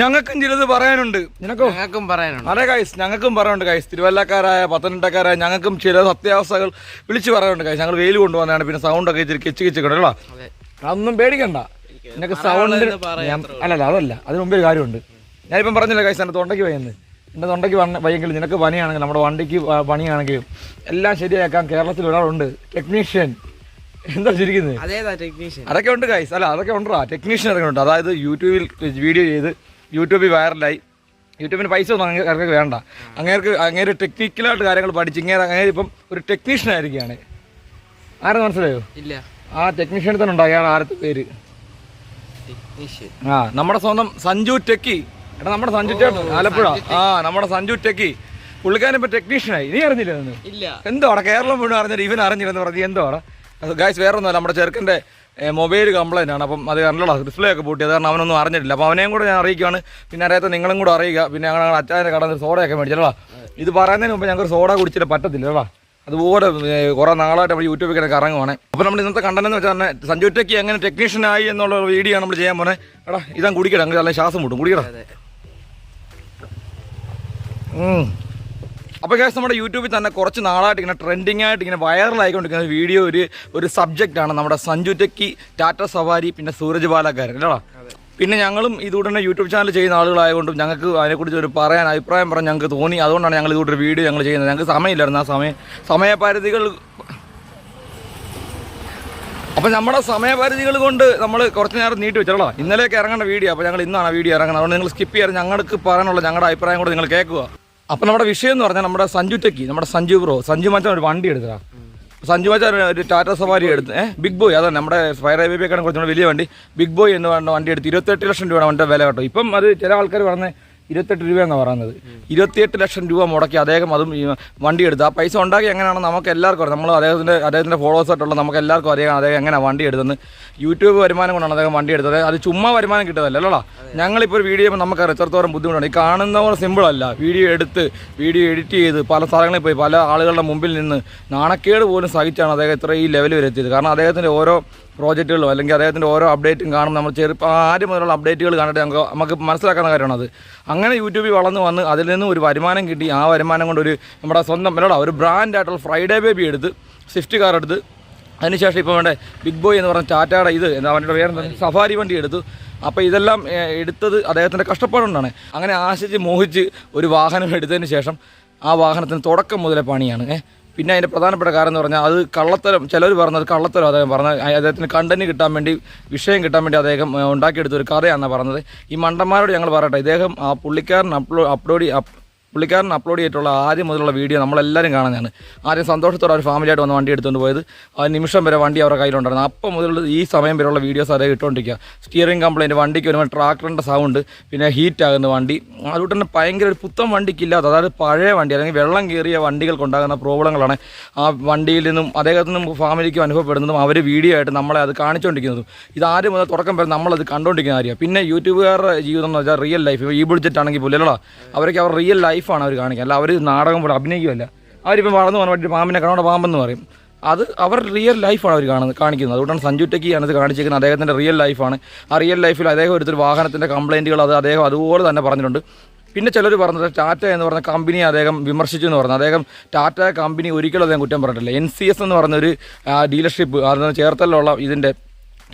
ഞങ്ങൾക്കും ചിലത് പറയാനുണ്ട്. ഞങ്ങൾക്കും പറയാനുണ്ട്. അതെ കൈസ് ഞങ്ങൾക്കും പറയാനുണ്ട് കൈസ് തിരുവല്ലക്കാരായ പത്തനംതിട്ടക്കാരായ ഞങ്ങൾക്കും ചില സത്യാവസ്ഥകൾ വിളിച്ചു പറയാനുണ്ട് കൈസ് ഞങ്ങൾ വെയിൽ കൊണ്ടുവന്നതാണ് പിന്നെ സൗണ്ട് ഒക്കെ ഇച്ചിരി കിച്ച് കിച്ച് കിടല്ലോ അതെ. അതൊന്നും പേടിക്കണ്ട. നിനക്ക് സൗണ്ട് അല്ലല്ല അതല്ല. അതിന് മുമ്പേ ഒരു കാര്യമുണ്ട്. ഞാനിപ്പം പറഞ്ഞില്ല കൈസ് എന്റെ തൊണ്ടയ്ക്ക് വയ്യെന്ന്. എന്റെ തൊണ്ടയ്ക്ക് വയ്യെങ്കിൽ നിനക്ക് പണിയാണെങ്കിൽ നമ്മുടെ വണ്ടിക്ക് പണിയാണെങ്കിലും എല്ലാം ശരിയാക്കാൻ കേരളത്തിൽ ഒരാളുണ്ട് ടെക്നീഷ്യൻ എന്താ ടെക്നീഷ്യൻ അതൊക്കെ ഉണ്ട് കൈസ് അല്ല അതൊക്കെ ഉണ്ടോ ടെക്നീഷ്യൻ ഇറങ്ങുന്നുണ്ട് ഉണ്ട്. അതായത് യൂട്യൂബിൽ വീഡിയോ ചെയ്ത് യൂട്യൂബിൽ വൈറലായി യൂട്യൂബിന് പൈസ ഒന്നും അങ്ങനെ വേണ്ട. അങ്ങേർക്ക് അങ്ങേര് ടെക്നിക്കലായിട്ട് കാര്യങ്ങൾ പഠിച്ച് ഇങ്ങനെ അങ്ങനെ ഇപ്പം ഒരു ടെക്നീഷ്യൻ ആയിരിക്കുകയാണ്. ആരെന്ന് മനസ്സിലായോ? ഇല്ല. ആ ടെക്നീഷ്യൻ തന്നെ ഉണ്ട് അയാൾ ആരത്തെ പേര്? ആ നമ്മുടെ സ്വന്തം സഞ്ജു ടെക്കി. എടാ നമ്മുടെ സഞ്ജു ചേട്ടൻ ആലപ്പുഴ. ആ നമ്മുടെ സഞ്ജു ടെക്കി. പുള്ളിക്കാരൻ ഇപ്പം ടെക്നീഷ്യനായി നീ അറിഞ്ഞില്ലെന്ന് ഇല്ല. എന്തോടാ കേരളം മുഴുവൻ അറിഞ്ഞിട്ട് ഇവൻ അറിഞ്ഞില്ലെന്ന് പറഞ്ഞു. എന്തോടാ ഗായ്സ് വേറെ ഒന്നുമല്ല നമ്മുടെ ചെറുക്കന്റെ മൊബൈൽ കംപ്ലൈന്റ് ആണ്. അപ്പം അത് കാരണമുള്ള ഡിസ്പ്ലേ ഒക്കെ പൂട്ടി അത് കാരണം അവനൊന്നും അറിഞ്ഞിട്ടില്ല. അപ്പോൾ അവനെയും കൂടെ ഞാൻ അറിയിക്കുകയാണ്. പിന്നെ അറിയാത്ത നിങ്ങളും കൂടെ അറിയുക. പിന്നെ ഞങ്ങൾ അച്ചായന്റെ കടന്ന് സോഡയൊക്കെ മേടിച്ചല്ലോ ഇത് പറയുന്നതിന് മുമ്പ് ഞങ്ങൾക്ക് സോഡ കുടിച്ചിട്ട് പറ്റത്തില്ല. കേട്ടോ അതുപോലെ കുറേ നാളായിട്ട് നമ്മൾ യൂട്യൂബിൽ കിടക്കാൻ ഇറങ്ങുവാണ് അപ്പോൾ നമ്മൾ ഇന്നത്തെ കണ്ടന്റ് എന്ന് വെച്ചാൽ തന്നെ സഞ്ജു ടെക്കി എങ്ങനെ ടെക്നീഷ്യൻ ആയി എന്നുള്ള വീഡിയോ ആണ് നമ്മൾ ചെയ്യാൻ പോണേ. എടാ ഇതാ കുടിക്കടാ. അങ്ങനെ നല്ല ശ്വാസം മുട്ടും. കുടിക്കടാ. അപ്പോൾ ഗ്യാസ് നമ്മുടെ യൂട്യൂബിൽ തന്നെ കുറച്ച് നാളായിട്ട് ഇങ്ങനെ ട്രെൻഡിങ് ആയിട്ട് ഇങ്ങനെ വൈറലായിക്കൊണ്ടിരിക്കുന്ന വീഡിയോ ഒരു ഒരു സബ്ജക്റ്റാണ് നമ്മുടെ സഞ്ജു ടെക്കി ടാറ്റ സവാരി പിന്നെ സൂരജ് ബാലക്കാരൻ അല്ലേടാ പിന്നെ ഞങ്ങളും ഇതുകൂടെ യൂട്യൂബ് ചാനൽ ചെയ്യുന്ന ആളുകളായതുകൊണ്ടും ഞങ്ങൾക്ക് അതിനെക്കുറിച്ച് ഒരു പറയാൻ അഭിപ്രായം പറയാൻ ഞങ്ങൾക്ക് തോന്നി. അതുകൊണ്ടാണ് ഞങ്ങൾ ഇതുകൂടെ വീഡിയോ ഞങ്ങൾ ചെയ്യുന്നത്. ഞങ്ങൾക്ക് സമയമില്ലായിരുന്നു ആ സമയം. സമയപരിധികൾ അപ്പോൾ നമ്മുടെ സമയപരിധികൾ കൊണ്ട് നമ്മൾ കുറച്ച് നേരം നീട്ടി വെച്ചോളാം ഇന്നലെയൊക്കെ ഇറങ്ങേണ്ട വീഡിയോ അപ്പോൾ ഞങ്ങൾ ഇന്നാണ് വീഡിയോ ഇറങ്ങുന്നത്. അതുകൊണ്ട് നിങ്ങൾ സ്കിപ്പ് ചെയ്യാറ് ഞങ്ങൾക്ക് പറയാനുള്ള ഞങ്ങളുടെ അഭിപ്രായം കൂടെ നിങ്ങൾ കേൾക്കുക. അപ്പോൾ നമ്മുടെ വിഷയം എന്ന് പറഞ്ഞാൽ നമ്മുടെ സഞ്ജു ടെക്കി നമ്മുടെ സഞ്ജു ബ്രോ. സഞ്ജു മച്ചാൻ ഒരു വണ്ടി എടുത്തതാ. സഞ്ജു മച്ചാൻ ഒരു ടാറ്റ സവാരി എടുത്ത് ഏഹ് ബിഗ് ബോയ് അതാണ് നമ്മുടെ ഫയർ ബേബിയൊക്കെയാണ് കുറച്ചുകൂടെ വലിയ വണ്ടി. ബിഗ് ബോയ് എന്ന് പറഞ്ഞ വണ്ടി എടുത്ത് ഇരുപത്തെട്ട് ലക്ഷം രൂപയാണ് അവന്റെ വില കേട്ടോ. ഇപ്പം അത് ചില ആൾക്കാർ പറഞ്ഞ ഇരുപത്തെട്ട് രൂപയെന്നാണ് പറയുന്നത്. ഇരുപത്തിയെട്ട് ലക്ഷം രൂപ മുടക്കി അദ്ദേഹം അതും വണ്ടി എടുത്തു. ആ പൈസ ഉണ്ടാക്കി എങ്ങനെയാണ് നമുക്ക് എല്ലാവർക്കും അറിയാം. നമ്മൾ അദ്ദേഹത്തിന്റെ അദ്ദേഹത്തിന്റെ ഫോളോവേഴ്സ് ആയിട്ടുള്ള നമുക്ക് എല്ലാവർക്കും അറിയാം അദ്ദേഹം എങ്ങനെയാണ് വണ്ടി എടുത്തതെന്ന്. യൂട്യൂബ് വരുമാനം കൊണ്ടാണ് അദ്ദേഹം വണ്ടി എടുത്തത്. അത് ചുമ്മാ വരുമാനം കിട്ടുന്നതല്ല അല്ലല്ലോ ഞങ്ങളിപ്പോൾ ഒരു വീഡിയോ ചെയ്യുമ്പോൾ നമുക്കറിയാം എത്രത്തോളം ബുദ്ധിമുട്ടാണ് ഈ കാണുന്ന പോലെ സിമ്പിളല്ല വീഡിയോ എടുത്ത് വീഡിയോ എഡിറ്റ് ചെയ്ത് പല സ്ഥലങ്ങളിൽ പോയി പല ആളുകളുടെ മുമ്പിൽ നിന്ന് നാണക്കേട് പോലും സഹിച്ചാണ് അദ്ദേഹം ഇത്ര ഈ ലെവൽ വരെ എത്തിയത്. കാരണം അദ്ദേഹത്തിന്റെ ഓരോ പ്രോജക്റ്റുകളും അല്ലെങ്കിൽ അദ്ദേഹത്തിന്റെ ഓരോ അപ്ഡേറ്റും കാണും നമ്മൾ ചെറുപ്പം ആദ്യം മുതലുള്ള അപ്ഡേറ്റുകൾ കണ്ടിട്ട് നമുക്ക് നമുക്ക് മനസ്സിലാക്കുന്ന കാര്യമാണ് അത്. അങ്ങനെ യൂട്യൂബിൽ വളർന്ന് വന്ന് അതിൽ നിന്നും ഒരു വരുമാനം കിട്ടി. ആ വരുമാനം കൊണ്ട് ഒരു നമ്മുടെ സ്വന്തം അല്ലടാ ഒരു ബ്രാൻഡായിട്ടുള്ള ഫ്രൈഡേ ബേബി എടുത്ത് സ്വിഫ്റ്റ് കാർ എടുത്ത് അതിനുശേഷം ഇപ്പോൾ വേണ്ട ബിഗ് ബോയ് എന്ന് പറഞ്ഞ ടാറ്റയുടെ ഇത് എന്താ അവന്റെ പേര് സഫാരി വണ്ടി എടുത്തു. അപ്പോൾ ഇതെല്ലാം എടുത്തത് അദ്ദേഹത്തിന്റെ കഷ്ടപ്പാടുകൊണ്ടാണ്. അങ്ങനെ ആശിച്ച് മോഹിച്ച് ഒരു വാഹനം എടുത്തതിന് ശേഷം ആ വാഹനത്തിന് തുടക്കം മുതലേ പണിയാണ്. ഏ പിന്നെ അതിന്റെ പ്രധാനപ്പെട്ട കാരണം എന്ന് പറഞ്ഞാൽ അത് കള്ളത്തരം ചിലർ പറഞ്ഞത് കള്ളത്തരം അദ്ദേഹം പറഞ്ഞത് അദ്ദേഹത്തിന് കണ്ടന്റ് കിട്ടാൻ വേണ്ടി വിഷയം കിട്ടാൻ വേണ്ടി അദ്ദേഹം ഉണ്ടാക്കിയെടുത്ത ഒരു കഥയാണെന്നാണ് പറഞ്ഞത്. ഈ മണ്ടന്മാരോട് ഞങ്ങൾ പറയട്ടെ ഇദ്ദേഹം ആ പുള്ളിക്കാരൻ അപ്ലോ അപ്ലോഡ് അപ് പുള്ളിക്കാരൻ അപ്ലോഡ് ചെയ്തിട്ടുള്ള ആദ്യം മുതലുള്ള വീഡിയോ നമ്മളെല്ലാവരും കാണുന്നതാണ്. ആദ്യം സന്തോഷത്തോടെ അവർ ഫാമിലിയായിട്ട് വന്ന് വണ്ടി എടുത്തുകൊണ്ട് പോയത്. ആ നിമിഷം വരെ വണ്ടി അവരുടെ കയ്യിലുണ്ടായിരുന്നു. അപ്പം മുതൽ ഈ സമയം വരെയുള്ള വീഡിയോസ് അതേ ഇട്ടുകൊണ്ടിരിക്കുക സ്റ്റിയറിംഗ് കംപ്ലൈന്റ് വണ്ടിക്ക് വരുമ്പോൾ ട്രാക്ടറിന്റെ സൗണ്ട് പിന്നെ ഹീറ്റ് ആകുന്ന വണ്ടി. അതുകൊണ്ട് തന്നെ ഭയങ്കര ഒരു പുത്തൻ വണ്ടിക്കില്ലാത്ത അതായത് പഴയ വണ്ടി അല്ലെങ്കിൽ വെള്ളം കയറിയ വണ്ടികൾക്കുണ്ടാകുന്ന പ്രോബ്ലങ്ങളാണ് ആ വണ്ടിയിൽ നിന്നും അദ്ദേഹത്തിനും ഫാമിലിക്കും അനുഭവപ്പെടുന്നതും അവർ വീഡിയോ ആയിട്ട് നമ്മളെ അത് കാണിച്ചുകൊണ്ടിരിക്കുന്നതും ഇത് ആദ്യം മുതൽ തുടക്കം വരെ നമ്മളത് കണ്ടുകൊണ്ടിരിക്കുന്ന കാര്യമാണ് പിന്നെ യൂട്യൂബുകാരുടെ ജീവിതം എന്ന് വെച്ചാൽ റിയൽ ലൈഫ് ഈ ബുഡ്ജറ്റ് ആണെങ്കിൽ പോലും അല്ലടാ. അവർക്ക് അവർ റിയൽ ലൈഫാണ് അവർ കാണിക്കുക അല്ല അവർ നാടകം പോലെ അഭിനയിക്കുമല്ല അവരിപ്പോൾ വളർന്നു വേണ്ടി പാമ്പിനെ കാണോടെ പാമ്പെന്ന് പറയും. അത് അവർ റിയൽ ലൈഫാണ് അവർ കാണുന്നത് കാണിക്കുന്നത്. അതുകൊണ്ടാണ് സഞ്ജു ടെക്കി ഇത് കാണിച്ചിരിക്കുന്നത്. അദ്ദേഹത്തിന്റെ റിയൽ ലൈഫാണ് ആ റിയൽ ലൈഫിൽ അദ്ദേഹം എടുത്തൊരു വാഹനത്തിന്റെ കംപ്ലയിന്റുകൾ അത് അദ്ദേഹം അതുപോലെ തന്നെ പറഞ്ഞിട്ടുണ്ട്. പിന്നെ ചിലർ പറഞ്ഞത് ടാറ്റ എന്ന് പറഞ്ഞ കമ്പനിയെ അദ്ദേഹം വിമർശിച്ചു എന്ന് പറഞ്ഞു. അദ്ദേഹം ടാറ്റ കമ്പനി ഒരിക്കലും അദ്ദേഹം കുറ്റം പറഞ്ഞിട്ടില്ല. എൻ സി എസ് എന്ന് പറഞ്ഞൊരു ഡീലർഷിപ്പ് അത് ചേർത്തലുള്ള ഇതിന്റെ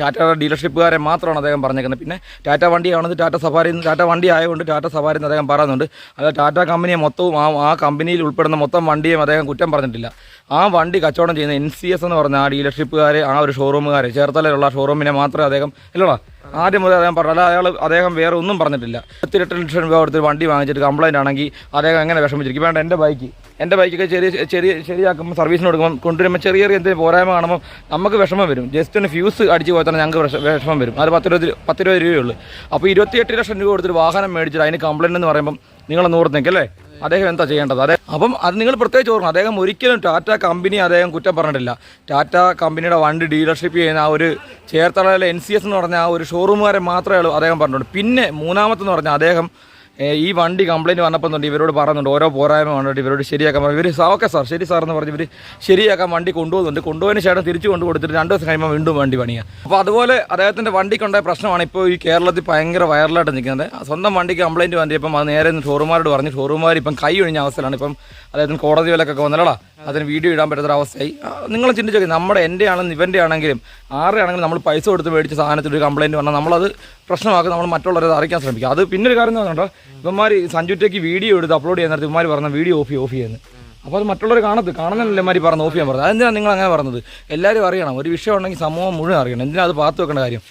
ടാറ്റയുടെ ഡീലർഷിപ്പുകാരെ മാത്രമാണ് അദ്ദേഹം പറഞ്ഞേക്കുന്നത്. പിന്നെ ടാറ്റ വണ്ടിയാണെന്ന് ടാറ്റ സഫാരി ടാറ്റ വണ്ടി ആയതുകൊണ്ട് ടാറ്റ സഫാരി അദ്ദേഹം പറയുന്നുണ്ട്. അല്ല ടാറ്റ കമ്പനിയെ മൊത്തവും ആ ആ കമ്പനിയിൽ ഉൾപ്പെടുന്ന മൊത്തം വണ്ടിയും അദ്ദേഹം കുറ്റം പറഞ്ഞിട്ടില്ല. ആ വണ്ടി കച്ചവടം ചെയ്യുന്ന എൻ സി എസ് എന്ന് പറഞ്ഞ ആ ഡീലർഷിപ്പുകാരെ ആ ഒരു ഷോറൂമുകാരെ ചേർത്തലയിലുള്ള ഷോറൂമിനെ മാത്രമേ അദ്ദേഹം ഇല്ലടാ ആദ്യം മുതൽ അദ്ദേഹം പറഞ്ഞു അല്ല അയാൾ അദ്ദേഹം വേറെ ഒന്നും പറഞ്ഞിട്ടില്ല. പത്തിരട്ട് ലക്ഷം രൂപ കൊടുത്ത് വണ്ടി വാങ്ങിച്ചിട്ട് കംപ്ലൈന്റ് ആണെങ്കിൽ അദ്ദേഹം എങ്ങനെ വിഷമിച്ചിരിക്കും? വേണ്ട എന്റെ ബൈക്ക് എന്റെ ബൈക്കൊക്കെ ചെറിയ ചെറിയ ശരിയാക്കുമ്പോൾ സർവീസിന് കൊടുക്കുമ്പോൾ കൊണ്ടുവരുമ്പോൾ ചെറിയ ചെറിയ എന്തെങ്കിലും പോരായ്മ കാണുമ്പോൾ നമുക്ക് വിഷമം വരും. ജസ്റ്റ് ഒന്ന് ഫ്യൂസ് അടിച്ച് പോയാൽ തന്നെ ഞങ്ങൾക്ക് വിഷ- വിഷമം വരും. അത് പത്ത് ഇരുപത് പത്ത് ഇരുപത് രൂപയേ ഉള്ളൂ. അപ്പോൾ ഇരുപത്തിയെട്ട് ലക്ഷം രൂപ കൊടുത്തൊരു വാഹനം മേടിച്ചിട്ട് അതിന് കംപ്ലയിന്റ് എന്ന് പറയുമ്പം നിങ്ങൾ നൂറ് അല്ലേ? അദ്ദേഹം എന്താ ചെയ്യേണ്ടത്? അതെ അപ്പം അത് നിങ്ങൾ പ്രത്യേകിച്ച് ഓർക്കണം. അദ്ദേഹം ഒരിക്കലും ടാറ്റ കമ്പനി അദ്ദേഹം കുറ്റം പറഞ്ഞിട്ടില്ല. ടാറ്റ കമ്പനിയുടെ വണ്ടി ഡീലർഷിപ്പ് ചെയ്യുന്ന ആ ഒരു ചേർത്തലയിലെ എൻ സി എസ് എന്ന് പറഞ്ഞ ആ ഒരു ഷോറൂമുകാരെ മാത്രമേ ഉള്ളൂ അദ്ദേഹം പറഞ്ഞിട്ടുള്ളൂ. പിന്നെ മൂന്നാമത്തെന്ന് പറഞ്ഞാൽ അദ്ദേഹം ഈ വണ്ടി കംപ്ലയിന്റ് വന്നപ്പോൾ ഇവരോട് പറഞ്ഞുണ്ട് ഓരോ പോരായ്മ കണ്ടിട്ട് ഇവരോട് ശരിയാക്കാൻ പറഞ്ഞു. ഇവർ ഓക്കെ സാർ ശരി സാർ എന്ന് പറഞ്ഞ് ഇവർ ശരിയാക്കാൻ വണ്ടി കൊണ്ടുപോകുന്നുണ്ട്. കൊണ്ടുപോയതിന് ശേഷം തിരിച്ചു കൊണ്ടു കൊടുത്തിട്ട് രണ്ട് ദിവസം കഴിയുമ്പോൾ വീണ്ടും വണ്ടി പണിയാം. അപ്പോൾ അതുപോലെ അദ്ദേഹത്തിന്റെ വണ്ടിക്കുണ്ടായ പ്രശ്നമാണ് ഇപ്പോൾ ഈ കേരളത്തിൽ ഭയങ്കര വൈറലായിട്ട് നിൽക്കുന്നത്. സ്വന്തം വണ്ടിക്ക് കംപ്ലയിന്റ് വന്നിപ്പം അത് നേരെ ഷോറൂമാരോട് പറഞ്ഞു ഷോറൂമാർ ഇപ്പം കൈ ഒഴിഞ്ഞ അവസ്ഥയിലാണ്. ഇപ്പം അദ്ദേഹത്തിന് കോടതി വിലക്കൊക്കെ വന്നല്ലടാ. അതിന് വീഡിയോ ഇടാൻ പറ്റാത്ത അവസ്ഥയായി നിങ്ങൾ ചിന്തിച്ചു നമ്മുടെ എന്റെ ആണെങ്കിലും ഇവന്റെ ആണെങ്കിലും ആരുടെ ആണെങ്കിലും നമ്മൾ പൈസ കൊടുത്ത് മേടിച്ച സാധനത്തിൽ ഒരു കംപ്ലൈന്റ് വന്നാൽ നമ്മളത് പ്രശ്നമാക്കി നമ്മൾ മറ്റുള്ളവരെ അറിയിക്കാൻ ശ്രമിക്കുക അത് പിന്നെ ഒരു കാര്യം എന്ന് പറഞ്ഞാൽ ഇവന്മാർ സഞ്ജുറ്റേക്ക് വീഡിയോ എടുത്ത് അപ്ലോഡ് ചെയ്യാൻ നേരത്തെ ഇവന്മാർ പറഞ്ഞ വീഡിയോ ഓഫ് ഓഫ് ചെയ്യുന്നത് അപ്പോൾ അത് മറ്റുള്ളവർ കാണത്ത് കാണുന്നില്ല മാതിരി പറഞ്ഞ് ഓഫ് ചെയ്യാൻ പറഞ്ഞത്. അതെന്തിനാണ് നിങ്ങൾ അങ്ങനെ പറഞ്ഞത്? എല്ലാവരും അറിയണം. ഒരു വിഷയം ഉണ്ടെങ്കിൽ സമൂഹം മുഴുവൻ അറിയണം. എന്തിനാണ് അത് പാത്തു വെക്കേണ്ട കാര്യം?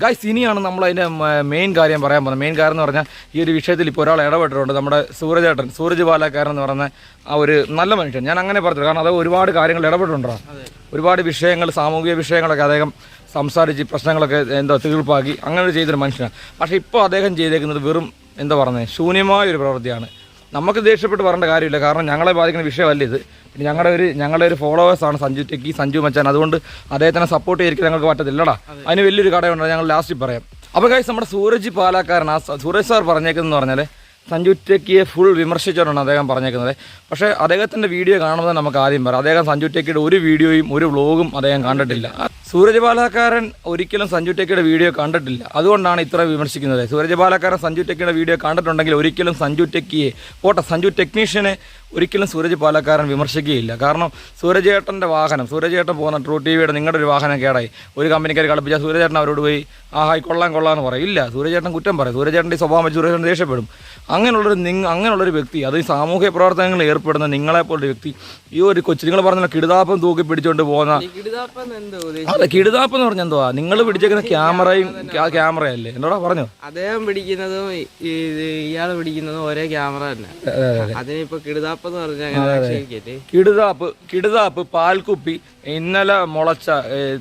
ഗായ്സ് ഇനിയാണ് നമ്മൾ അതിന്റെ മെയിൻ കാര്യം പറയാൻ പോകുന്നത്. മെയിൻ കാര്യം എന്ന് പറഞ്ഞാൽ ഈ ഒരു വിഷയത്തിൽ ഇപ്പോൾ ഒരാൾ ഇടപെട്ടിട്ടുണ്ട്. നമ്മുടെ സൂരജേട്ടൻ സൂരജ് ബാലക്കാരൻ എന്ന് പറയുന്ന ആ ഒരു നല്ല മനുഷ്യൻ. ഞാൻ അങ്ങനെ പറഞ്ഞു കാരണം അത് ഒരുപാട് കാര്യങ്ങൾ ഇടപെട്ടിട്ടുണ്ടോ? ഒരുപാട് വിഷയങ്ങൾ സാമൂഹിക വിഷയങ്ങളൊക്കെ അദ്ദേഹം സംസാരിച്ച് പ്രശ്നങ്ങളൊക്കെ എന്താ തീർപ്പാക്കി അങ്ങനെ ചെയ്തൊരു മനുഷ്യനാണ്. പക്ഷേ ഇപ്പോൾ അദ്ദേഹം ചെയ്തേക്കുന്നത് വെറും എന്താ പറയുന്നത് ശൂന്യമായ ഒരു പ്രവൃത്തിയാണ്. നമുക്ക് ദേഷ്യപ്പെട്ട് പറയേണ്ട കാര്യമില്ല. കാരണം ഞങ്ങളെ ബാധിക്കുന്ന വിഷയമല്ല ഇത്. പിന്നെ ഞങ്ങളുടെ ഒരു ഞങ്ങളുടെ ഒരു ഫോളോവേഴ്സാണ് സഞ്ജു ടെക്കി സഞ്ജു മച്ചാൻ. അതുകൊണ്ട് അദ്ദേഹത്തിനെ സപ്പോർട്ട് ചെയ്തിരിക്കാൻ ഞങ്ങൾക്ക് പറ്റത്തില്ലടാ. അതിന് വലിയൊരു കടയുണ്ട് ഞങ്ങൾ ലാസ്റ്റിൽ പറയാം. അപ്പോൾ കഴിച്ച് നമ്മുടെ സൂരജ് പാലാക്കാരൻ ആ സൂരജ് സാർ പറഞ്ഞേക്കുന്നതെന്ന് പറഞ്ഞാൽ സഞ്ജു ടെക്കിയെ ഫുൾ വിമർശിച്ചുകൊണ്ടാണ് അദ്ദേഹം പറഞ്ഞേക്കുന്നത്. പക്ഷേ അദ്ദേഹത്തിന്റെ വീഡിയോ കാണുന്നത് നമുക്ക് ആദ്യം പറയാം. അദ്ദേഹം സഞ്ജു ടെക്കിയുടെ ഒരു വീഡിയോയും ഒരു വ്ലോഗും അദ്ദേഹം കണ്ടിട്ടില്ല. സൂരജ് ബാലാക്കാരൻ ഒരിക്കലും സഞ്ജു ടെക്കിയുടെ വീഡിയോ കണ്ടിട്ടില്ല. അതുകൊണ്ടാണ് ഇത്ര വിമർശിക്കുന്നത്. സൂരജ് ബാലാക്കാരൻ സഞ്ജു ടെക്കിയുടെ വീഡിയോ കണ്ടിട്ടുണ്ടെങ്കിൽ ഒരിക്കലും സഞ്ജു ടെക്കിയെ പോട്ടെ സഞ്ജു ടെക്നീഷ്യനെ ഒരിക്കലും സൂരജ് പാലക്കാരൻ വിമർശിക്കുകയില്ല. കാരണം സൂരജേട്ടന്റെ വാഹനം സൂരജേട്ടൻ പോകുന്ന ട്രൂ ടി വിയുടെ നിങ്ങളുടെ ഒരു വാഹനം കേടായി. ഒരു കമ്പനിക്കാർ കളിപ്പിച്ചാൽ സൂരജേട്ടൻ അവരോട് പോയി ആ ഹായ് കൊള്ളാം കൊള്ളാം എന്ന് പറയും. ഇല്ല സൂരജേട്ടൻ കുറ്റം പറയും. സൂരജേട്ടന്റെ ഈ സ്വഭാവം വെച്ച് സൂരജേട്ടൻ ദേഷ്യപ്പെടും. അങ്ങനെയുള്ളൊരു നിങ്ങ അങ്ങനെയുള്ളൊരു വ്യക്തി അത് ഈ സാമൂഹ്യ പ്രവർത്തനങ്ങളിൽ ഏർപ്പെടുന്ന നിങ്ങളെപ്പോലൊരു വ്യക്തി ഈ ഒരു കൊച്ചു നിങ്ങൾ പറഞ്ഞ കിടുതാപ്പം തൂക്കി പിടിച്ചോണ്ട് പോകുന്ന? അതെ കിടുതാപ്പം എന്ന് പറഞ്ഞാൽ എന്തുവാ? നിങ്ങൾ പിടിച്ചേക്കുന്ന ക്യാമറയും ക്യാമറയല്ലേ? എന്നോടാ പറഞ്ഞു? അദ്ദേഹം പിടിക്കുന്നതും ഇയാൾ പിടിക്കുന്നതും ഒരേ ക്യാമറ തന്നെ. അതിനിപ്പോ കിടുതാപ്പം എന്ന് പറഞ്ഞാൽ കിടുതാപ്പ് കിടുതാപ്പ് പാൽക്കുപ്പി ഇന്നലെ മുളച്ച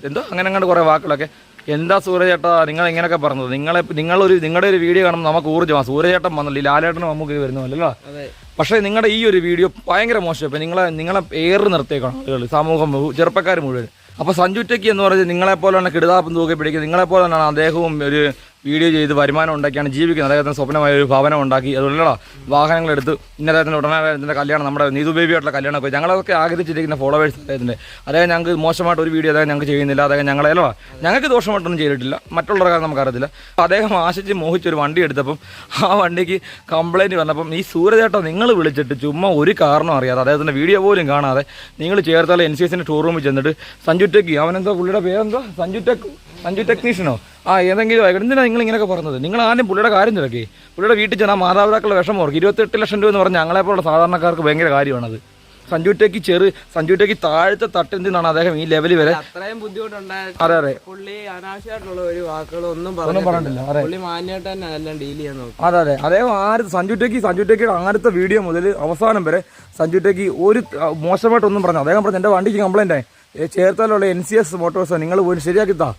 എന്തോ അങ്ങനെ അങ്ങനെ കുറെ വാക്കുകളൊക്കെ എന്താ സൂര്യചേട്ടാ നിങ്ങൾ ഇങ്ങനെയൊക്കെ പറഞ്ഞത്? നിങ്ങളെ നിങ്ങളൊരു നിങ്ങളുടെ ഒരു വീഡിയോ കാണുമ്പോൾ നമുക്ക് ഊർജമാണ് സൂര്യചേട്ടൻ വന്നില്ല ഈ ലാലേട്ടനും നമുക്ക് വരുന്നല്ലോ അതെ. പക്ഷേ നിങ്ങളുടെ ഈ ഒരു വീഡിയോ ഭയങ്കര മോശം. ഇപ്പം നിങ്ങളെ നിങ്ങളെ ഏറ് നിർത്തിയേക്കണം ആളുകൾ സമൂഹം ചെറുപ്പക്കാർ മുഴുവൻ. അപ്പോൾ സഞ്ജു ടെക്കി എന്ന് പറഞ്ഞാൽ നിങ്ങളെപ്പോലെ തന്നെ കിടുതാപ്പം തൂക്കി പിടിക്കുക നിങ്ങളെപ്പോലെ തന്നെയാണ് അദ്ദേഹവും ഒരു വീഡിയോ ചെയ്ത് വരുമാനം ഉണ്ടാക്കിയാണ് ജീവിക്കുന്നത്. അദ്ദേഹത്തിന് സ്വപ്നമായ ഒരു ഭവനം ഉണ്ടാക്കി. അതുകൊണ്ടല്ല വാഹനങ്ങളെടുത്ത് ഇന്ന അദ്ദേഹത്തിന്റെ ഉടനെ കല്യാണം നമ്മുടെ നീതു ബേബിയായിട്ടുള്ള കല്യാണമൊക്കെ ഞങ്ങളൊക്കെ ആഗ്രഹിച്ചിരിക്കുന്ന ഫോളോവേഴ്സ് അദ്ദേഹത്തിന്റെ അദ്ദേഹം ഞങ്ങൾക്ക് മോശമായിട്ട് ഒരു വീഡിയോ അദ്ദേഹം ഞങ്ങൾക്ക് ചെയ്യുന്നില്ല. അദ്ദേഹം ഞങ്ങളെ അല്ലോ ഞങ്ങൾക്ക് ദോഷമായിട്ടൊന്നും ചെയ്തിട്ടില്ല. മറ്റുള്ളവരുടെ കാര്യം നമുക്കറിയത്തില്ല. അദ്ദേഹം ആശിച്ച് മോഹിച്ച് ഒരു വണ്ടി എടുത്തപ്പം ആ വണ്ടിക്ക് കംപ്ലയിന്റ് വന്നപ്പം ഈ സൂര്യചേട്ടൻ നിങ്ങൾ വിളിച്ചിട്ട് ചുമ്മാ ഒരു കാരണം അറിയാതെ അദ്ദേഹത്തിന്റെ വീഡിയോ പോലും കാണാതെ നിങ്ങൾ ചേർത്താൽ എൻ സി എസിന്റെ ഷോറൂമിൽ ചെന്നിട്ട് സഞ്ജു ടെക്കി അവനെന്തോ പുള്ളിയുടെ പേരെന്തോ? സഞ്ജു ടെക് സഞ്ജു ടെക്നീഷ്യനോ? ആ ഏതെങ്കിലും ആയിക്കോട്ടെ. എന്തിനാണ് നിങ്ങൾ ഇങ്ങനെയൊക്കെ പറഞ്ഞത്? നിങ്ങൾ ആദ്യം പുള്ളിയുടെ കാര്യം തിരക്കി. പുള്ളിയുടെ വീട്ടിൽ ചെന്നാൽ മാതാപിതാക്കളുടെ വിഷമം ഓർക്കും. ഇരുപത്തെട്ട് ലക്ഷം രൂപ എന്ന് പറഞ്ഞാൽ ഞങ്ങളെപ്പോലുള്ള സാധാരണക്കാർക്ക് ഭയങ്കര കാര്യമാണത്. സഞ്ജു ടെക്കി ചെറു സഞ്ജു താഴത്തെ തട്ടിൽ തട്ടെന്തിനാണ് അദ്ദേഹം ഈ ലെവലിൽ വരെ അത്രയും അതെ അതെ. പുള്ളി അനാവശ്യമായിട്ടുള്ള ഒരു വാക്കുകൾ ഒന്നും പറഞ്ഞിട്ടില്ല. പുള്ളി മാന്യമായിട്ട് തന്നെ എല്ലാം ഡീൽ ചെയ്യാൻ നോക്കും. അതെ അതെ. അദ്ദേഹം ആര് സഞ്ജു ടെക്കി സഞ്ജു ടെക്കിയുടെ ആദ്യത്തെ വീഡിയോ മുതൽ അവസാനം വരെ സഞ്ജു ടെക്കി ഒരു മോശമായിട്ടൊന്നും പറഞ്ഞു അദ്ദേഹം പറഞ്ഞു എന്റെ വണ്ടിക്ക് കംപ്ലൈന്റ് ആയി. ചേർത്താലുള്ള ചേർത്തലുള്ള എൻ സി എസ് മോട്ടോഴ്സ് നിങ്ങൾ പോയി ശരിയാക്കി താ.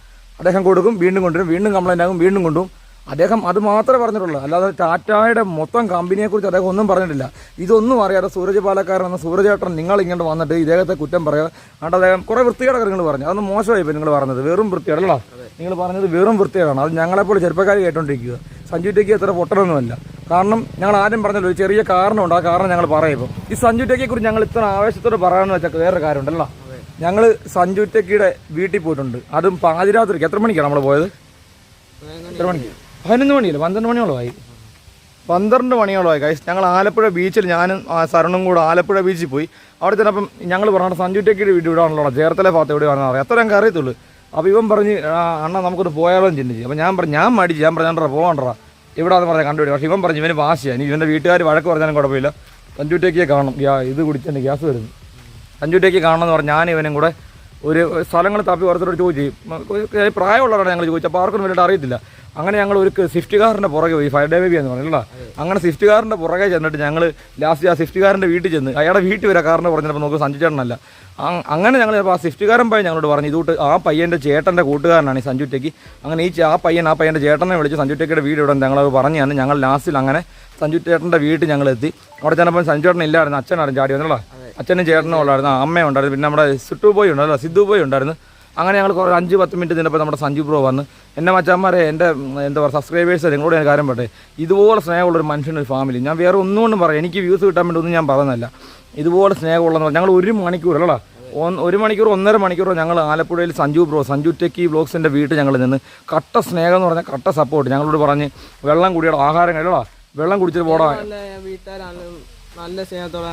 അദ്ദേഹം കൊടുക്കും വീണ്ടും കൊണ്ടുവരും വീണ്ടും കംപ്ലൈന്റ് ആകും വീണ്ടും കൊണ്ടുപോകും അദ്ദേഹം അത് മാത്രമേ പറഞ്ഞിട്ടുള്ളൂ. അല്ലാതെ ടാറ്റായുടെ മൊത്തം കമ്പനിയെക്കുറിച്ച് അദ്ദേഹം ഒന്നും പറഞ്ഞിട്ടില്ല. ഇതൊന്നും അറിയാതെ സൂരജ് പാലക്കാരൻ എന്ന സൂരജേട്ടൻ നിങ്ങൾ ഇങ്ങോട്ട് വന്നിട്ട് ഇദ്ദേഹത്തെ കുറ്റം പറയുക. അതുകൊണ്ട് അദ്ദേഹം കുറേ വൃത്തികേടൊക്കെ കാര്യങ്ങൾ പറഞ്ഞു. അതൊന്നും മോശമായി നിങ്ങൾ പറഞ്ഞത്. വെറും വൃത്തികേടല്ലോ നിങ്ങൾ പറഞ്ഞത് വെറും വൃത്തികേടാണ്. അത് ഞങ്ങളെപ്പോലെ ചെറുപ്പക്കാർ കേട്ടോണ്ടിരിക്കുക. സഞ്ജു ടെക്കി അത്ര പൊട്ടലൊന്നുമല്ല. കാരണം ഞങ്ങൾ ആദ്യം പറഞ്ഞല്ലോ ഒരു ചെറിയ കാരണമുണ്ട്. ആ കാരണം ഞങ്ങൾ പറയും ഇപ്പോൾ ഈ സഞ്ജു ടേക്കിയെക്കുറിച്ച് ഞങ്ങൾ ഇത്ര ആവേശത്തോടെ പറയാമെന്ന് വെച്ചാൽ വേറെ കാര്യമുണ്ടല്ലോ ഞങ്ങൾ സഞ്ജു ടെക്കിയുടെ വീട്ടിൽ പോയിട്ടുണ്ട്. അതും പാതിരാത്രിക്ക് എത്ര മണിക്കാണ് നമ്മൾ പോയത്? എത്ര മണിക്ക്? പതിനൊന്ന് മണിയല്ല? പന്ത്രണ്ട് മണിയോളമായി. പന്ത്രണ്ട് മണിയോളമായി. കൈസ് ഞങ്ങൾ ആലപ്പുഴ ബീച്ചിൽ ഞാനും സരണും കൂടെ ആലപ്പുഴ ബീച്ചിൽ പോയി. അവിടെ ചിലപ്പം ഞങ്ങൾ പറഞ്ഞു സഞ്ജു ടെക്കിയുടെ വീട് ഇവിടെയാണല്ലോ ചേർത്തല ഭാഗത്ത് എവിടെയാണെന്ന് അറിയാം. അത്ര ഞങ്ങൾക്ക് അറിയത്തുള്ളൂ. അപ്പോൾ ഇവൻ പറഞ്ഞ് "ആ, അണ്ണാ നമുക്കൊന്ന് പോയാലോ ചിന്തിച്ചു. അപ്പോൾ ഞാൻ പറഞ്ഞു ഞാൻ മടിച്ചു. ഞാൻ പറഞ്ഞു പോകണ്ടറാ ഇവിടാന്ന് പറഞ്ഞാൽ കണ്ടുപിടി. പക്ഷേ ഇവൻ പറഞ്ഞു ഇവന് വാശിയാണ് ഇവന്റെ വീട്ടുകാർ വഴക്ക് പറഞ്ഞാലും കുഴപ്പമില്ല. സഞ്ജു ടെക്കിയെ കാണണം ഇത് കുടിച്ചെന്റെ ഗ്യാസ് വരുന്നു. ടെക്കി കാണണമെന്ന് പറഞ്ഞ് ഞാൻ ഇവനും കൂടെ ഒരു സ്ഥലങ്ങൾ തപ്പി ഓരോരുത്തരോട് ചോദിച്ചു പ്രായമുള്ളവരാണ് ഞങ്ങൾ ചോദിച്ചു അപ്പോൾ ആർക്കും വേണ്ടിയിട്ട് അറിയത്തില്ല. അങ്ങനെ ഞങ്ങൾ ഒരു സ്വിഫ്റ്റ് കാറിന്റെ പുറകെ പോയി ഫയർ ഡേ ബേബി എന്ന് പറഞ്ഞില്ല അങ്ങനെ സ്വിഫ്റ്റ് കാറിന്റെ പുറകെ ചെന്നിട്ട് ഞങ്ങൾ ലാസ്റ്റ് ആ സ്വിഫ്റ്റ് കാറിന്റെ വീട്ടിൽ ചെന്ന് അയാളുടെ വീട്ടിൽ വരെ കാറിന് പറഞ്ഞപ്പോൾ നോക്കും സഞ്ജു ചേട്ടനല്ല അങ്ങനെ ഞങ്ങൾ ആ സ്വിഫ്റ്റ് കാരൻ പയ്യൻ ഞങ്ങളോട് പറഞ്ഞു ഇതോട്ട് ആ പയ്യന്റെ ചേട്ടന്റെ കൂട്ടുകാരനാണ് ഈ സഞ്ജു അങ്ങനെ ഈ ആ പയ്യൻ ആ പയ്യന്റെ ചേട്ടനെ വിളിച്ച് സഞ്ജു വീട് ഇവിടെ ഞങ്ങളത് പറഞ്ഞു തന്നെ ഞങ്ങൾ ലാസ്റ്റിൽ അങ്ങനെ സഞ്ജു ചേട്ടന്റെ വീട്ടിൽ ഞങ്ങൾ എത്തി. അവിടെ ചെന്നപ്പോൾ സഞ്ജു ചേട്ടൻ ഇല്ലായിരുന്നു അച്ഛനായിരുന്നു ചാടി വന്നല്ലോ അച്ഛനും ചേട്ടനും ഉള്ളായിരുന്നു അമ്മ ഉണ്ടായിരുന്നു പിന്നെ നമ്മുടെ സിട്ടു ബോയ് ഉണ്ടായിരുന്നു സിദ്ധു ബോയ് ഉണ്ടായിരുന്നു. അങ്ങനെ ഞങ്ങൾ കുറേ അഞ്ച് പത്ത് മിനിറ്റ് നിന്നപ്പോൾ നമ്മുടെ സഞ്ജു ബ്രോ വന്ന് എന്റെ മച്ചാന്മാരെ എന്റെ എന്താ പറയുക സബ്സ്ക്രൈബേഴ്സ് നിങ്ങളോട് ഞാൻ കാര്യം പറട്ടെ ഇതുപോലെ സ്നേഹമുള്ള ഒരു മനുഷ്യന്റെ ഒരു ഫാമിലി ഞാൻ വേറെ ഒന്നുകൊണ്ടും പറയാം എനിക്ക് വ്യൂസ് കിട്ടാൻ വേണ്ടി ഒന്നും ഞാൻ പറയുന്നില്ല ഇതുപോലെ സ്നേഹമുള്ളതെന്ന് ഞങ്ങൾ ഒരു മണിക്കൂർ അല്ലടാ ഒരു മണിക്കൂർ ഒന്നര മണിക്കൂറോ ഞങ്ങൾ ആലപ്പുഴയിൽ സഞ്ജു ബ്രോ സഞ്ജു ടെക്കി ബ്ലോഗ്സിന്റെ വീട്ടിൽ ഞങ്ങൾ നിന്ന് കട്ട സ്നേഹം എന്ന് പറഞ്ഞാൽ കട്ട സപ്പോർട്ട് ഞങ്ങളോട് പറഞ്ഞ് വെള്ളം കുടിയുടെ ആഹാരം കഴിയടാ വെള്ളം കുടിച്ചിട്ട് പോടാ. നല്ല സ്നേഹത്തോടെ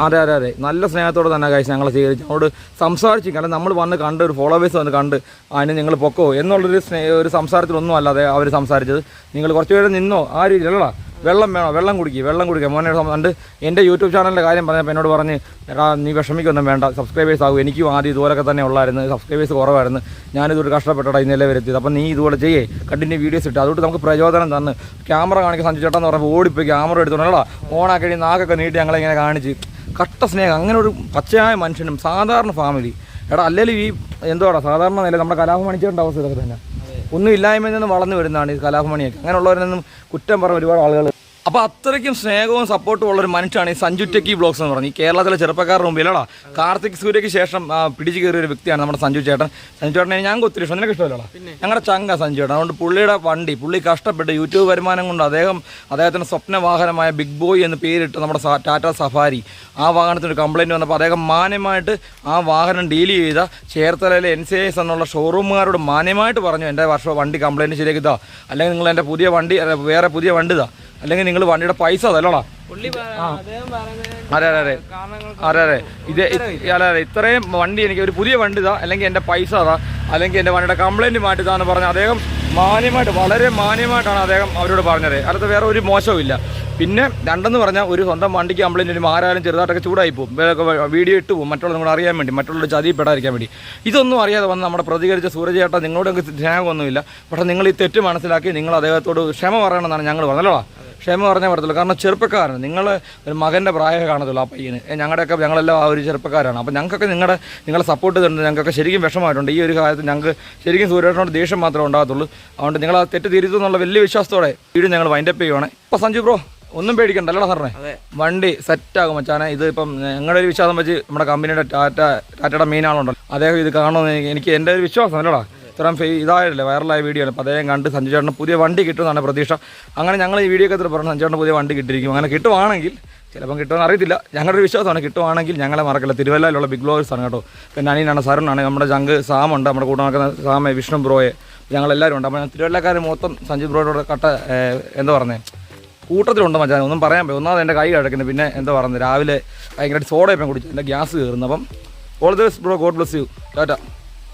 അതെ അതെ അതെ. നല്ല സ്നേഹത്തോടെ തന്നെ കഴിച്ച് ഞങ്ങളെ സ്വീകരിച്ചു അവിടെ സംസാരിച്ചു കാരണം നമ്മൾ വന്ന് കണ്ട് ഒരു ഫോളോവേഴ്സ് വന്ന് കണ്ട് അതിന് നിങ്ങൾ പൊക്കോ എന്നുള്ളൊരു സ്നേഹ ഒരു സംസാരത്തിലൊന്നും അല്ലാതെ അവർ സംസാരിച്ചത്. നിങ്ങൾ കുറച്ച് പേര് നിന്നോ? ആ രീതിയിലല്ല വെള്ളം വേണോ? വെള്ളം കുടിക്കുക വെള്ളം കുടിക്കുക മോനെ കണ്ട് എന്റെ യൂട്യൂബ് ചാനലിന്റെ കാര്യം പറഞ്ഞപ്പോൾ എന്നോട് പറഞ്ഞ് എടാ നീ വിഷമിക്കൊന്നും വേണ്ട. സബ്സ്ക്രൈബേഴ്സ് ആകും. എനിക്കും ആദ്യം ഇതുപോലൊക്കെ തന്നെ ഉള്ളായിരുന്നു. സബ്സ്ക്രൈബേഴ്സ് കുറവായിരുന്നു. ഞാനിതുകൊണ്ട് കഷ്ടപ്പെട്ടടാ ഇന്നലെ വരുത്തിയത് അപ്പം നീ ഇതുപോലെ ചെയ്യേ. കണ്ടിന്യൂ വീഡിയോസ് ഇട്ട്. അതുകൊണ്ട് നമുക്ക് പ്രചോദനം തന്ന്. ക്യാമറ കാണിക്കാൻ സഞ്ജു ചേട്ടൻ എന്ന് പറഞ്ഞപ്പോൾ ഓടിപ്പോയി ക്യാമറ എടുത്തോണ്ടാ ഓണാക്കി നാക്കൊക്കെ നീട്ടി ഞങ്ങളെ ഇങ്ങനെ കാണിച്ച്. കട്ട സ്നേഹം. അങ്ങനെ ഒരു പച്ചയായ മനുഷ്യനും സാധാരണ ഫാമിലി എടാ അല്ലെങ്കിൽ ഈ എന്തോടാ സാധാരണ നില നമ്മുടെ കലാഭമണിച്ചേണ്ട അവസ്ഥ ഇതൊക്കെ തന്നെ ഒന്നും ഇല്ലായ്മയിൽ നിന്ന് വളർന്നു വരുന്നതാണ് ഈ കലാഭമണിയൊക്കെ അങ്ങനെയുള്ളവരൊന്നും കുറ്റം പറഞ്ഞ ഒരുപാട് ആളുകൾ അപ്പോൾ അത്രയ്ക്കും സ്നേഹവും സപ്പോർട്ടും ഉള്ള ഒരു മനുഷ്യനാണ് ഈ സഞ്ജു ടെക്കി ബ്ലോഗ്സ് എന്ന് പറഞ്ഞ്. ഈ കേരളത്തിലെ ചെറുപ്പക്കാരുടെ മുമ്പിലടാ. കാർത്തിക് സൂര്യയ്ക്ക് ശേഷം പിടിച്ചു കയറിയ ഒരു വ്യക്തിയാണ് നമ്മുടെ സഞ്ജു ചേട്ടൻ. സഞ്ജു ചേട്ടനെ ഞങ്ങൾക്ക് ഒത്തിരി ഇഷ്ടം. നിനക്ക് ഇഷ്ടമല്ലടാ? ഞങ്ങളുടെ ചങ്ക സഞ്ജു ചേട്ടൻ. അതുകൊണ്ട് പുള്ളിയുടെ വണ്ടി പുള്ളി കഷ്ടപ്പെട്ട് യൂട്യൂബ് വരുമാനം കൊണ്ട് അദ്ദേഹം അദ്ദേഹത്തിന്റെ സ്വപ്ന വാഹനമായ ബിഗ് ബോയ് എന്ന് പേരിട്ട് നമ്മുടെ ടാറ്റ സഫാരി ആ വാഹനത്തിന് ഒരു കംപ്ലൈന്റ് വന്നപ്പോൾ അദ്ദേഹം മാന്യമായിട്ട് ആ വാഹനം ഡീൽ ചെയ്ത ചേർത്തലയിലെ എൻ സി എസ് എന്നുള്ള ഷോറൂമുകാരോട് മാന്യമായിട്ട് പറഞ്ഞു എന്റെ വർഷം വണ്ടി കംപ്ലൈന്റ് ശരിയാക്കിതാ അല്ലെങ്കിൽ നിങ്ങൾ എന്റെ പുതിയ വണ്ടി വേറെ പുതിയ വണ്ടി താ അല്ലെങ്കിൽ നിങ്ങൾ വണ്ടിയുടെ പൈസ അതല്ലടാ അതെ അതെ അതെ അതെ അതെ ഇത് അതെ അതെ ഇത്രയും വണ്ടി എനിക്ക് ഒരു പുതിയ വണ്ടി ഇതാ അല്ലെങ്കിൽ എന്റെ പൈസ അതാ അല്ലെങ്കിൽ എന്റെ വണ്ടിയുടെ കംപ്ലൈന്റ് മാറ്റിതാന്ന് പറഞ്ഞ അദ്ദേഹം മാന്യമായിട്ട് വളരെ മാന്യമായിട്ടാണ് അദ്ദേഹം അവരോട് പറഞ്ഞത്. അല്ലാതെ വേറെ ഒരു മോശവും ഇല്ല. പിന്നെ രണ്ടെന്ന് പറഞ്ഞാൽ ഒരു സ്വന്തം വണ്ടിക്ക് കംപ്ലൈന്റ് ഒരു ആരായാലും ചെറുതായിട്ടൊക്കെ ചൂടായി പോകും. വീഡിയോ ഇട്ട് പോകും. മറ്റുള്ള കൂടെ അറിയാൻ വേണ്ടി മറ്റുള്ളവർ ചതിപ്പെടാതിരിക്കാൻ വേണ്ടി. ഇതൊന്നും അറിയാതെ വന്ന് നമ്മുടെ പ്രതികരിച്ച സൂരജ് ചേട്ടാ നിങ്ങളോട് എനിക്ക് സ്നേഹമൊന്നുമില്ല. പക്ഷേ നിങ്ങൾ ഈ തെറ്റ് മനസ്സിലാക്കി നിങ്ങൾ അദ്ദേഹത്തോട് ക്ഷമ പറയണമെന്നാണ് ഞങ്ങൾ പറഞ്ഞല്ലോ ക്ഷമ പറഞ്ഞാൽ പറ്റത്തുള്ളൂ. കാരണം ചെറുപ്പക്കാരാണ് നിങ്ങൾ ഒരു മകന്റെ പ്രായമേ കാണത്തുള്ളൂ ആ പയ്യന്. ഞങ്ങളുടെയൊക്കെ ഞങ്ങളെല്ലാം ആ ഒരു ചെറുപ്പക്കാരാണ്. അപ്പോൾ ഞങ്ങൾക്കൊക്കെ നിങ്ങളുടെ നിങ്ങളെ സപ്പോർട്ട് തരുന്നത് ഞങ്ങൾക്കൊക്കെ ശരിക്കും വിഷമമായിട്ടുണ്ട്. ഈ ഒരു കാര്യത്തിൽ ഞങ്ങൾക്ക് ശരിക്കും സൂര്യേഷനോട് ദേഷ്യം മാത്രമേ ഉണ്ടാകത്തുള്ളൂ. അതുകൊണ്ട് നിങ്ങൾ ആ തെറ്റ് തിരുത്തു എന്നുള്ള വലിയ വിശ്വാസത്തോടെ വീഡിയോ ഞങ്ങൾ വൈൻഡപ്പ് ചെയ്യുവാണ്. ഇപ്പോൾ സഞ്ജു ബ്രോ ഒന്നും പേടിക്കണ്ട അല്ലടാ സാറിനെ? വണ്ടി സെറ്റാകും മച്ചാനെ. ഇത് ഇപ്പം ഞങ്ങളുടെ ഒരു വിശ്വാസം വെച്ച് നമ്മുടെ കമ്പനിയുടെ ടാറ്റ ടാറ്റയുടെ മെയിൻ ആളുണ്ടല്ലോ. അദ്ദേഹം ഇത് കാണുമെന്ന് എനിക്ക് എന്റെ ഒരു വിശ്വാസം അല്ലടാ. ഇത്രയും ഫേ ഇതായില്ലേ വൈറലായ വീഡിയോ ആണ് അപ്പോൾ അദ്ദേഹം കണ്ട് സഞ്ജു ചേട്ടന് പുതിയ വണ്ടി കിട്ടുമെന്നാണ് പ്രതീക്ഷ. അങ്ങനെ ഞങ്ങൾ ഈ വീഡിയോ ഒക്കെ പറഞ്ഞു സഞ്ജു ചേട്ടന് പുതിയ വണ്ടി കിട്ടിയിരിക്കും. അങ്ങനെ കിട്ടുവാണെങ്കിൽ ചിലപ്പം കിട്ടുമെന്ന് അറിയത്തില്ല. ഞങ്ങളുടെ വിശ്വാസമാണ് കിട്ടുവാണെങ്കിൽ ഞങ്ങളെ മറക്കില്ല. തിരുവല്ലയിലുള്ള ബിഗ് ബ്ലോഗേഴ്സ് ആണ് കേട്ടോ. പിന്നെ അനിയനാണ് സരുണാണ് നമ്മുടെ ജങ്ക് സാമുണ്ട് നമ്മുടെ കൂടെ നടക്കുന്ന സാമ വിഷ്ണു ബ്രോയെ. ഞങ്ങളെല്ലാവരും ഉണ്ട്. അപ്പോൾ തിരുവല്ലക്കാർ മൊത്തം സഞ്ജു ബ്രോയോട് കട്ട എന്താ പറഞ്ഞത് കൂട്ടത്തിലുണ്ട് മച്ചാൻ ഒന്നും പറയാൻ പറ്റും ഒന്നാമത് എന്റെ കൈ കിടക്കുന്നത് പിന്നെ എന്താ പറയുന്നത്? രാവിലെ ഭയങ്കരമായിട്ട് സോഡ ഇപ്പം കുടിച്ചു എന്റെ ഗ്യാസ് കയറുന്നു. അപ്പം all the best bro god bless you tata